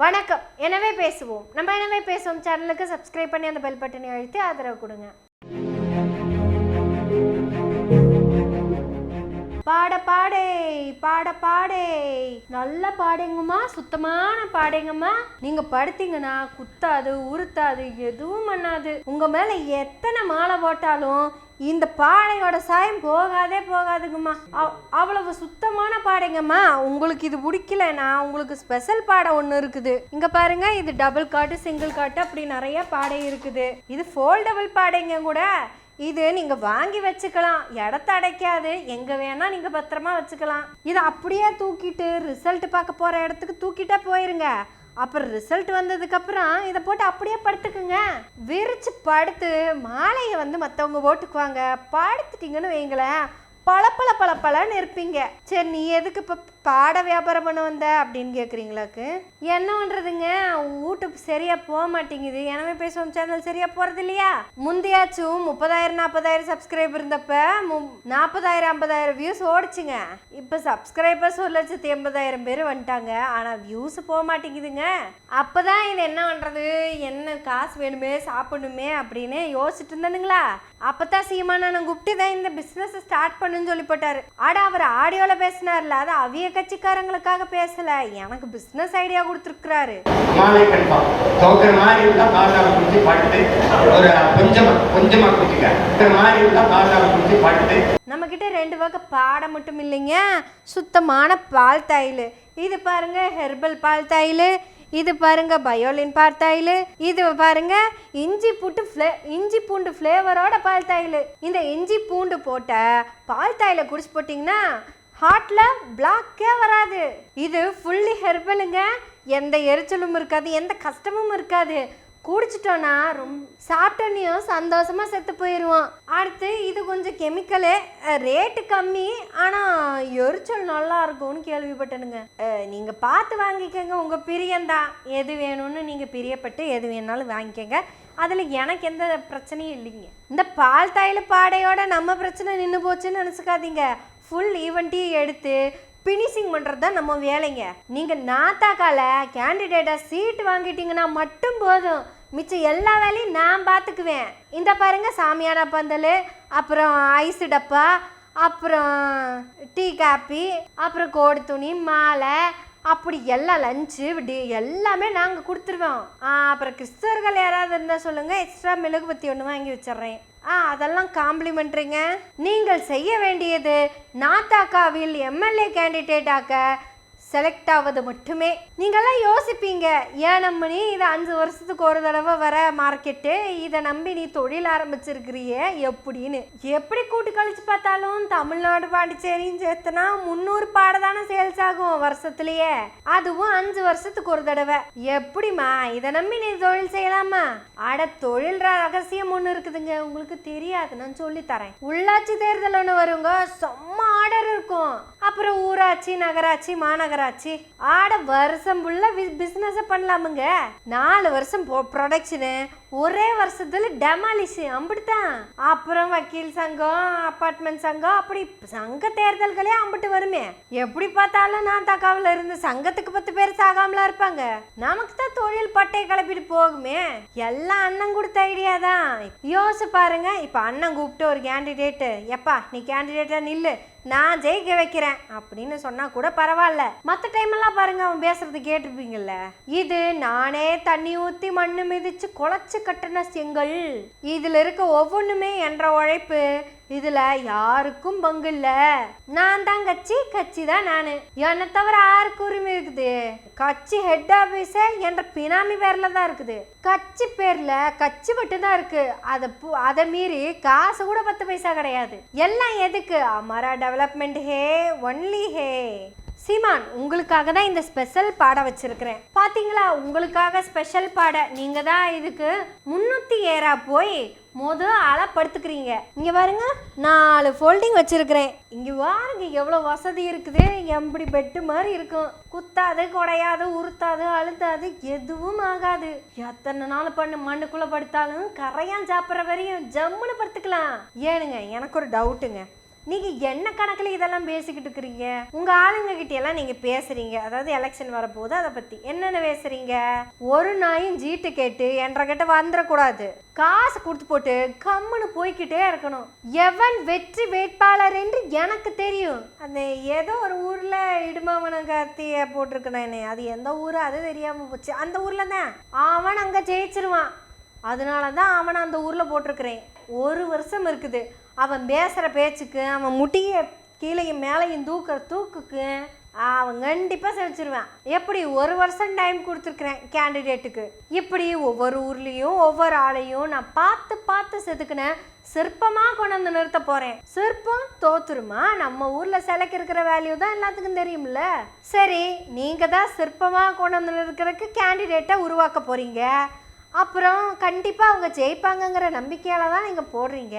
வணக்கம். எனவே பேசுவோம். நம்ம எனவே பேசுவோம். சேனலுக்கு சப்ஸ்கிரைப் பண்ணி அந்த பெல் பட்டனை அழுத்தி ஆதரவு கொடுங்க. பாட பாடே பாட பாடே. நல்ல பாடுங்கம்மா சுத்தமான பாடுங்கம்மா. நீங்க படுத்தீங்கன்னா குத்தாது உறுத்தாது எதுவும் பண்ணாது. உங்க மேல எத்தனை மாலை போட்டாலும் இந்த பாடையோட சாயம் போகாதே போகாதுங்கம்மா. அவ்- அவ்வளவு சுத்தமான பாடைங்கம்மா. உங்களுக்கு இது பிடிக்கலனா உங்களுக்கு ஸ்பெஷல் பாடை ஒன்று இருக்குது. இங்க பாருங்க இது டபுள் காட்டு சிங்கிள் காட்டு அப்படி நிறைய பாடை இருக்குது. இது ஃபோல்டபுள் பாடைங்க கூட. இது நீங்க வாங்கி வச்சுக்கலாம். இடத்த அடைக்காது. எங்க வேணா நீங்க பத்திரமா வச்சுக்கலாம். இதை அப்படியே தூக்கிட்டு ரிசல்ட் பார்க்க போற இடத்துக்கு தூக்கிட்டே போயிருங்க. அப்புறம் ரிசல்ட் வந்ததுக்கப்புறம் இதை போட்டு அப்படியே படுத்துக்குங்க. விரிச்சு படுத்து மாலையை வந்து மற்றவங்க ஓட்டுக்குவாங்க படுத்துட்டீங்கன்னு வைங்களேன் பளபள பளபளன்னு இருப்பீங்க. சரி நீ எதுக்கு இப்போ பாட வியாபாரம் பண்ண வந்த அப்படின்னு கேட்குறீங்களாக்கு என்ன பண்ணுறதுங்க சரியாக போக மாட்டேங்குது. எனவே பேசுவோம் சேனல் சரியாக போகிறது இல்லையா முந்தையாச்சும் முப்பதாயிரம் நாற்பதாயிரம் சப்ஸ்கிரைபர் இருந்தப்ப மு நாற்பதாயிரம் ஐம்பதாயிரம் வியூஸ் ஓடிச்சுங்க. இப்போ சப்ஸ்கிரைபர்ஸ் ஒரு லட்சத்தி எண்பதாயிரம் பேர் வந்துட்டாங்க. ஆனால் வியூஸ் போக மாட்டேங்குதுங்க. அப்போ தான் இது என்ன பண்ணுறது என்ன காசு வேணுமே சாப்பிடணுமே அப்படின்னு யோசிச்சுட்டு இருந்தானுங்களா? அப்போ தான் சீமானன் கூப்பிட்டு தான் இந்த பிஸ்னஸை ஸ்டார்ட் பண்ணுன்னு சொல்லி போட்டாரு. ஆட அவர் ஆடியோவில் பேசினார்ல அது அவிய கட்சிக்காரங்களுக்காக பேசல. எனக்கு பிஸ்னஸ் ஐடியா கொடுத்துருக்குறாரு. நம்ம கிட்ட ரெண்டு வகை பாடம் மட்டும் இல்லைங்க. சுத்தமான பால் தையல். இது பாருங்க ஹெர்பல் பால் தையல். இது பாருங்க பயோலின் பால் இது பாருங்க இஞ்சி புட்டு ஃப்ளே இஞ்சி பூண்டு ஃப்ளேவரோட பால் தாயில் இந்த இஞ்சி பூண்டு போட்ட பால் தாயில் குடிச்சு போட்டிங்கன்னா ஹார்ட்டில் பிளாக்கே வராது. இது ஃபுல்லி ஹெர்பலுங்க எந்த எரிச்சலும் இருக்காது எந்த கஷ்டமும் இருக்காது. குடிச்சிட்டோன்னா ரொம்ப சாப்பிட்டோன்னையும் சந்தோஷமாக செத்து போயிடுவோம் அடுத்து இது கொஞ்சம் கெமிக்கலு ரேட்டு கம்மி ஆனால் எரிச்சல் நல்லா இருக்கும்னு கேள்விப்பட்டனுங்க. நீங்கள் பார்த்து வாங்கிக்கோங்க உங்கள் பிரியந்தான் எது வேணும்னு நீங்கள் பிரியப்பட்டு எது வேணாலும் வாங்கிக்கோங்க. அதில் எனக்கு எந்த பிரச்சனையும் இல்லைங்க. இந்த பால் தாயில் பாடையோட நம்ம பிரச்சனை நின்று போச்சுன்னு நினச்சிக்காதீங்க. ஃபுல் ஈவெண்ட்டையும் எடுத்து ஃபினிஷிங் பண்ணுறது தான் நம்ம வேலைங்க. நீங்கள் நாத்தாக்கால கேண்டிடேட்டாக சீட் வாங்கிட்டீங்கன்னா மட்டும் போதும். மிச்சம் எல்லா வேலையும் நான் பார்த்துக்குவேன் இந்த பாருங்க சாமியானா பந்தல் அப்புறம் ஐஸ் டப்பா அப்புறம் டீ காப்பி அப்புறம் கோடு துணி மாலை அப்படி எல்லாம் லஞ்சு டி எல்லாமே நாங்கள் கொடுத்துருவோம். அப்புறம் கிறிஸ்தவர்கள் யாராவது இருந்தால் சொல்லுங்கள் எக்ஸ்ட்ரா மெழுகுபத்தி ஒன்று வாங்கி வச்சிடுறேன். ஆ அதெல்லாம் காம்ப்ளிமெண்ட்ரிங்க நீங்கள் செய்ய வேண்டியது நாத்தாக்காவில் எம்எல்ஏ கேண்டிடேட்டாக்க செலக்ட் ஆவது மட்டுமே. நீங்கள்லாம் யோசிப்பீங்க ஏன் நம்ம நீ இதை அஞ்சு வருஷத்துக்கு ஒரு தடவை வர மார்க்கெட்டு? இதை நம்பி நீ தொழில் ஆரம்பிச்சிருக்கிறியே எப்படின்னு? எப்படி கூட்டு கழிச்சு பார்த்தாலும் தமிழ்நாடு பாண்டிச்சேரின்னு சேர்த்துனா முந்நூறு பாட தானே சேல்ஸ் ஆகும் வருஷத்துலயே. அதுவும் அஞ்சு வருஷத்துக்கு ஒரு தடவை. எப்படிம்மா இதை நம்பி நீ தொழில் செய்யலாமா? அட தொழில் ரகசியம் ஒன்று இருக்குதுங்க. உங்களுக்கு தெரியாது நான் சொல்லித்தரேன். உள்ளாட்சி தேர்தல் ஒன்று வருங்க செம்ம ஆர்டர் இருக்கும். அப்புறம் ஊராட்சி நகராட்சி மாநகராட்சி ஆட வருஷம் ஃபுல்லா பிஸ்னஸை பண்ணலாமுங்க. நாலு வருஷம் ப்ரொடக்ஷனு ஒரே வருஷத்துல டெமாலிஷு அம்பிட்டுதான். அப்புறம் வக்கீல் சங்கம் அப்பார்ட்மெண்ட் சங்கம் அப்படி சங்க தேர்தல்களே அம்பிட்டு வருமே. எப்படி பார்த்தாலும் நான் தக்காவில் இருந்து சங்கத்துக்கு பத்து பேர் சாகாமலா இருப்பாங்க. நமக்கு தான் தொழில் பட்டை கிளப்பிட்டு போகுமே. எல்லாம் அண்ணன் கொடுத்த ஐடியா தான். யோசிச்சு பாருங்க. இப்போ அண்ணன் கூப்பிட்டு ஒரு கேண்டிடேட்டு எப்பா நீ கேண்டிடேட்டா நில்லு. நான் ஜெயிக்க வைக்கிறேன் அப்படின்னு சொன்னா கூட பரவாயில்ல. மற்ற டைம் எல்லாம் பாருங்க அவன் பேசுறது கேட்டிருப்பீங்கல்ல. இது நானே தண்ணி ஊத்தி மண்ணு மிதிச்சு குழச்சு கட்டின செங்கல். இதுல இருக்க ஒவ்வொன்றுமே என்ற உழைப்பு இதுல யாருக்கும் பங்கு இல்ல. நான் தான் கட்சி கட்சி தான் நானு. என்னை தவிர யாருக்கு உரிமை இருக்குது? கட்சி ஹெட் ஆபீஸே என்ற பினாமி பேர்ல தான் இருக்குது. கட்சி பேர்ல கட்சி மட்டும் தான் இருக்கு. அதை பு- அதை மீறி காசு கூட பத்து பைசா கிடையாது. எல்லாம் எதுக்கு? அமரா டெவலப்மெண்ட் ஹே ஒன்லி ஹே சீமான் உங்களுக்காக தான் இந்த ஸ்பெஷல் பாட வச்சிருக்கிறேன். பாத்தீங்களா? உங்களுக்காக ஸ்பெஷல் பாட. நீங்க தான் இதுக்கு முன்னூத்தி ஏறா போய் மொத ஆளா படுத்துக்கிறீங்க. இங்க பாருங்க நாலு ஃபோல்டிங் வச்சிருக்கிறேன். இங்க பாருங்க எவ்வளவு வசதி இருக்குது. எப்படி பெட்டு மாதிரி இருக்கும். குத்தாது குடையாது உறுத்தாது அழுத்தாது எதுவும் ஆகாது. எத்தனை நாள் பண்ணு மண்ணுக்குள்ள படுத்தாலும் கரையான் சாப்பிட்ற வரையும் ஜம்முன்னு படுத்துக்கலாம். ஏனுங்க எனக்கு ஒரு டவுட்டுங்க நீங்கள் என்ன கணக்கில் இதெல்லாம் பேசிக்கிட்டு இருக்கிறீங்க? உங்கள் ஆளுங்ககிட்ட எல்லாம் நீங்கள் பேசுகிறீங்க அதாவது எலெக்ஷன் வரப்போகுது அதை பற்றி என்னென்ன பேசுகிறீங்க ஒரு நாயும் ஜீட்டு கேட்டு என்ற கிட்ட வந்துடக்கூடாது காசு கொடுத்து போட்டு கம்முன்னு போய்க்கிட்டே இருக்கணும். எவன் வெற்றி வேட்பாளர் என்று எனக்கு தெரியும். அந்த ஏதோ ஒரு ஊரில் ஊர்ல இடுமாவனங்கார்த்திய போட்டிருக்கேன் அது எந்த ஊர்? அது தெரியாமல் போச்சு. அந்த ஊரில் தான் அவன் அங்கே ஜெயிச்சிருவான். அதனால தான் அவனை அந்த ஊரில் போட்டிருக்கிறேன். ஒரு வருஷம் இருக்குது. அவன் பேசுகிற பேச்சுக்கு அவன் முட்டியை கீழையும் மேலையும் தூக்குற தூக்குக்கு அவன் கண்டிப்பாக செவிச்சிருவேன். எப்படி ஒரு வருஷம் டைம் கொடுத்துருக்குறேன் கேண்டிடேட்டுக்கு இப்படி ஒவ்வொரு ஊர்லேயும் ஒவ்வொரு ஆளையும் நான் பார்த்து பார்த்து செதுக்கினேன் சிற்பமாக கொண்டு வந்து நிறுத்த போகிறேன் சிற்பம் தோத்துருமா? நம்ம ஊரில் சிலைக்கு இருக்கிற வேல்யூ தான் எல்லாத்துக்கும் தெரியும்ல. சரி நீங்கள் தான் சிற்பமாக கொண்டு வந்து நிறுக்கிறதுக்கு கேண்டிடேட்டை உருவாக்க போகிறீங்க அப்புறம் கண்டிப்பாக அவங்க ஜெயிப்பாங்கங்கிற நம்பிக்கையால் தான் நீங்கள் போடுறீங்க.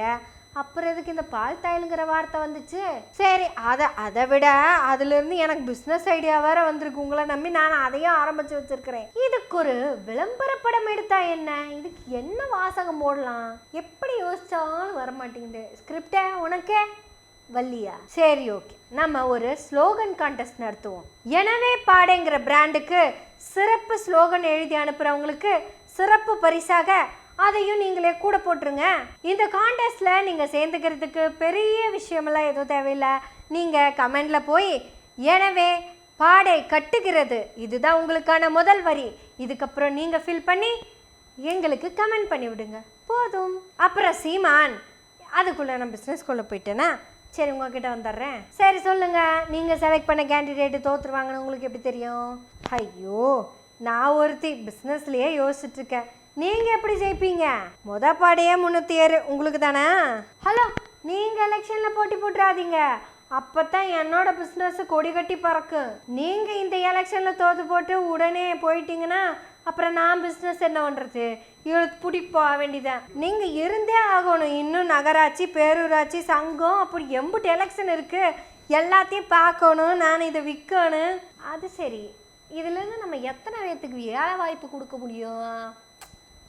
அப்புறம் எதுக்கு இந்த பால் தாயிலுங்கிற வார்த்தை வந்துச்சு? சரி அதை அதை விட அதுலேருந்து எனக்கு பிஸ்னஸ் ஐடியா வேற வந்திருக்கு. உங்களை நம்பி நான் அதையும் ஆரம்பிச்சு வச்சிருக்கிறேன். இதுக்கு ஒரு விளம்பர படம் எடுத்தா என்ன? இதுக்கு என்ன வாசகம் போடலாம்? எப்படி யோசிச்சாலும் வர மாட்டேங்குது ஸ்கிரிப்டே உனக்கே? வள்ளியா? சரி ஓகே நம்ம ஒரு ஸ்லோகன் கான்டெஸ்ட் நடத்துவோம். எனவே பாடைங்கிற பிராண்டுக்கு சிறப்பு ஸ்லோகன் எழுதி அனுப்புகிறவங்களுக்கு சிறப்பு பரிசாக அதையும் நீங்களே கூட போட்டுருங்க. இந்த கான்டெஸ்ட்ல நீங்கள் சேர்ந்துக்கிறதுக்கு பெரிய விஷயமெல்லாம் எதுவும் தேவையில்லை. நீங்கள் கமெண்டில் போய் எனவே பாடை கட்டுகிறது. இதுதான் உங்களுக்கான முதல் வரி. இதுக்கப்புறம் நீங்கள் ஃபில் பண்ணி எங்களுக்கு கமெண்ட் பண்ணி விடுங்க. போதும். அப்புறம் சீமான் அதுக்குள்ளே நான் பிஸ்னஸ்குள்ளே போயிட்டேனா? சரி உங்ககிட்ட வந்துடுறேன். சரி சொல்லுங்கள் நீங்கள் செலக்ட் பண்ண கேண்டிடேட்டு தோற்றுருவாங்கன்னு உங்களுக்கு எப்படி தெரியும்? ஐயோ நான் ஒருத்தி பிஸ்னஸ்லேயே யோசிச்சுட்ருக்கேன் நீங்கள் எப்படி ஜெயிப்பீங்க? மொத பாடையே முந்நூற்றி ஏறு உங்களுக்கு தானே? ஹலோ. நீங்கள் எலெக்ஷனில் போட்டி போட்டுறாதீங்க. அப்பதான் என்னோட பிஸ்னஸ் கொடி கட்டி பறக்கும் நீங்க இந்த எலெக்ஷன்ல தோத்து போட்டு உடனே போயிட்டீங்கன்னா அப்புறம் நான் பிஸ்னஸ் என்ன பண்றது? இழுத்து பிடிப்பு போக வேண்டியதான் நீங்க இருந்தே ஆகணும். இன்னும் நகராட்சி பேரூராட்சி சங்கம் அப்படி எம்புட்டு எலெக்ஷன் இருக்கு. எல்லாத்தையும் பார்க்கணும். நான் இதை விற்கணும். அது சரி. இதுலேருந்து நம்ம எத்தனை பேர்த்துக்கு வேலை வாய்ப்பு கொடுக்க முடியும்?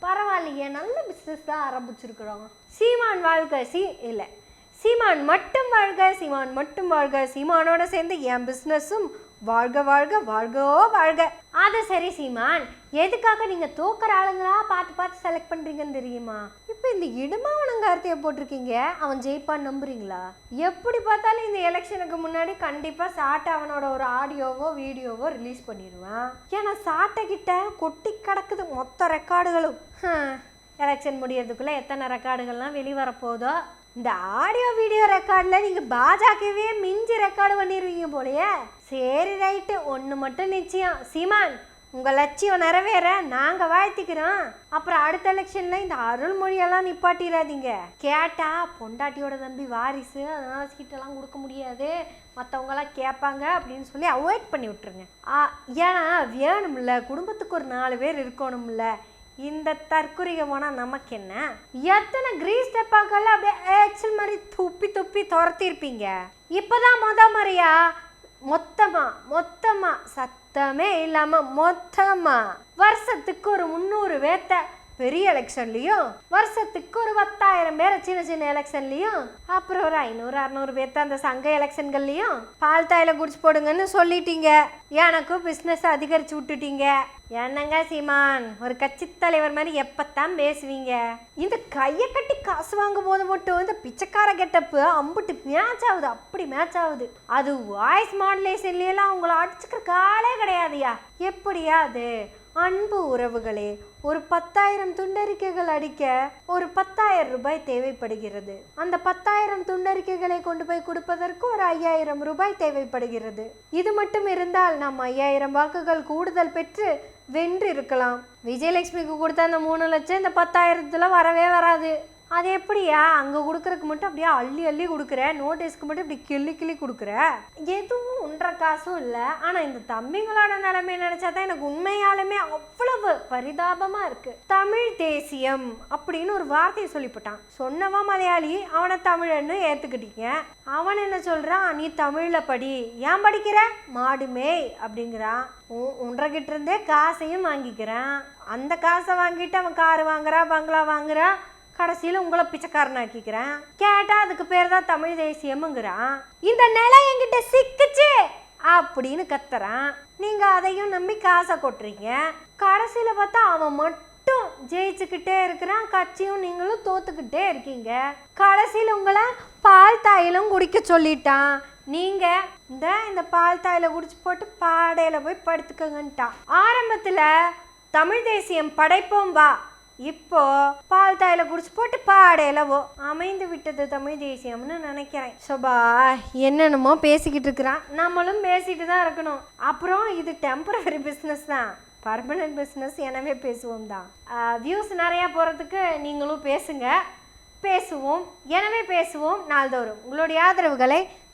பரவாயில்லையே நல்ல பிஸ்னஸ் தான் ஆரம்பிச்சிருக்கிறோம். சீமான் வாழ்க சீ இல்லை. சீமான் மட்டும் வாழ்க சீமான் மட்டும் வாழ்க. சீமானோட சேர்ந்து என் பிஸ்னஸும் வாழ்க வாழ்க வாழ்கோ வாழ்க. அது சரி சீமான். எதுக்காக நீங்கள் தோக்கிற ஆளுங்களா பார்த்து பார்த்து செலக்ட் பண்ணுறீங்கன்னு தெரியுமா? இப்போ இந்த இடுமாவனங்கார்த்தியை போட்டிருக்கீங்க அவன் ஜெயிப்பான்னு நம்புறீங்களா? எப்படி பார்த்தாலும் இந்த எலெக்ஷனுக்கு முன்னாடி கண்டிப்பாக சாட்டை அவனோட ஒரு ஆடியோவோ வீடியோவோ ரிலீஸ் பண்ணிடுவான். ஏன்னா சாட்டை கிட்ட கொட்டி கிடக்குது மொத்த ரெக்கார்டுகளும். எலெக்ஷன் முடியறதுக்குள்ளே எத்தனை ரெக்கார்டுகள்லாம் வெளிவரப்போதோ இந்த ஆடியோ வீடியோ ரெக்கார்டில் நீங்கள் பாஜகவே மிஞ்சி ரெக்கார்டு பண்ணிடுவீங்க போலயே. சரி ரைட்டு. ஒன்று மட்டும் நிச்சயம். சீமான் உங்கள் லட்சியம் நிறைவேற நாங்கள் வாழ்த்திக்கிறோம். அப்புறம் அடுத்த எலெக்ஷனில் இந்த அருள்மொழியெல்லாம் நிப்பாட்டிடாதீங்க கேட்டால் பொண்டாட்டியோட தம்பி வாரிசு அதனால் சீட்டெல்லாம் கொடுக்க முடியாது. மற்றவங்களாம் கேட்பாங்க அப்படின்னு சொல்லி அவாய்ட் பண்ணி விட்டுருங்க. ஏன்னா வேணும்ல குடும்பத்துக்கு ஒரு நாலு பேர் இருக்கணும்ல. இந்த தற்குறிக போனால் நமக்கு என்ன? எத்தனை கிரீஸ் டப்பாக்கெல்லாம் அப்படியே ஏச்சல் மாதிரி துப்பி துப்பி துரத்திருப்பீங்க. இப்போதான் மொத முறையா மொத்தமா மொத்தமா சத்தமே இல்லாம மொத்தமா. வருஷத்துக்கு ஒரு முந்நூறு பேர்த்த பெரிய எலெக்ஷன்லையும் வருஷத்துக்கு ஒரு பத்தாயிரம் பேரை சின்ன சின்ன எலெக்ஷன்லையும் அப்புறம் ஒரு ஐநூறு அறநூறு பேர்த்த அந்த சங்க எலெக்ஷன்கள்லையும் பால் தாயில குடிச்சு போடுங்கன்னு சொல்லிட்டீங்க. எனக்கும் பிஸ்னஸ் அதிகரிச்சு விட்டுட்டீங்க. என்னங்க சீமான்? ஒரு கட்சி தலைவர் மாதிரி எப்பத்தான் பேசுவீங்க? இந்த கையை கட்டி காசு வாங்கும் போது மட்டும் இந்த பிச்சைக்கார கெட்டப்பு அம்புட்டு மேட்ச் ஆகுது அப்படி மேட்ச் ஆகுது. அது வாய்ஸ் மாடுலேஷன்லாம் உங்களை அடிச்சுக்கிற காலே கிடையாதுயா? எப்படியா அது? அன்பு உறவுகளே ஒரு பத்தாயிரம் துண்டறிக்கைகள் அடிக்க ஒரு பத்தாயிரம் ரூபாய் தேவைப்படுகிறது. அந்த பத்தாயிரம் துண்டறிக்கைகளை கொண்டு போய் கொடுப்பதற்கு ஒரு ஐயாயிரம் ரூபாய் தேவைப்படுகிறது. இது மட்டும் இருந்தால் நாம் ஐயாயிரம் வாக்குகள் கூடுதல் பெற்று வென்று இருக்கலாம் விஜயலட்சுமிக்கு கொடுத்த அந்த மூணு லட்சம் இந்த பத்தாயிரத்துல வரவே வராது. அது எப்படியா? அங்கே கொடுக்கறதுக்கு மட்டும் அப்படியே அள்ளி அள்ளி கொடுக்குற? நோட்டீஸ்க்கு மட்டும் இப்படி கிள்ளி கிள்ளி கொடுக்குற? எதுவும் ஒன்றரை காசும் இல்லை. ஆனால் இந்த தம்பிங்களோட நிலைமை நினச்சா தான் எனக்கு உண்மையாலுமே அவ்வளவு பரிதாபமாக இருக்கு. தமிழ் தேசியம் அப்படின்னு ஒரு வார்த்தையை சொல்லிவிட்டான் சொன்னவன் மலையாளி? அவனை தமிழன்னு ஏற்றுக்கிட்டீங்க அவன் என்ன சொல்கிறான் நீ தமிழில் படி. ஏன் படிக்கிற? மாடு மேய் அப்படிங்கிறான். உ- உன்றகிட்ட இருந்தே காசையும் வாங்கிக்கிறான். அந்த காசை வாங்கிட்டு அவன் கார் வாங்குறான் பங்களா வாங்குறான் கடைசியில் உங்களை பிச்சைக்காரனாக்கிக்கிறேன். கேட்டால் அதுக்கு பேர் தான் தமிழ் தேசியமுங்கிறான். இந்த நிலை என்கிட்ட சிக்குச்சு அப்படின்னு கத்துறான். நீங்கள் அதையும் நம்பி காசை கொட்டுறீங்க. கடைசியில் பார்த்தா அவன் மட்டும் ஜெயிச்சுக்கிட்டே இருக்கிறான். கட்சியும் நீங்களும் தோத்துக்கிட்டே இருக்கீங்க. கடைசியில் உங்களை பால் தாயிலும் குடிக்க சொல்லிட்டான். நீங்கள் இந்த இந்த பால் தாயில் குடிச்சு போட்டு பாடையில் போய் படுத்துக்கங்கன்ட்டான் ஆரம்பத்தில் தமிழ் தேசியம் படைப்போம் வா. இப்போ பால் தாயில குடிச்சு போட்டு பாடையிலவோ அமைந்து விட்டது தமிழ் தேசியம்னு நினைக்கிறேன். சோபா என்னென்னமோ பேசிக்கிட்டு இருக்கிறான். நம்மளும் பேசிட்டு தான் இருக்கணும். அப்புறம் இது டெம்பரரி பிஸ்னஸ் தான். பர்மனன்ட் பிஸ்னஸ் எனவே பேசுவோம் தான். வியூஸ் நிறையா போகிறதுக்கு நீங்களும் பேசுங்க. பேசுவோம். எனவே பேசுவோம் நாள்தோறும். உங்களுடைய ஆதரவுகளை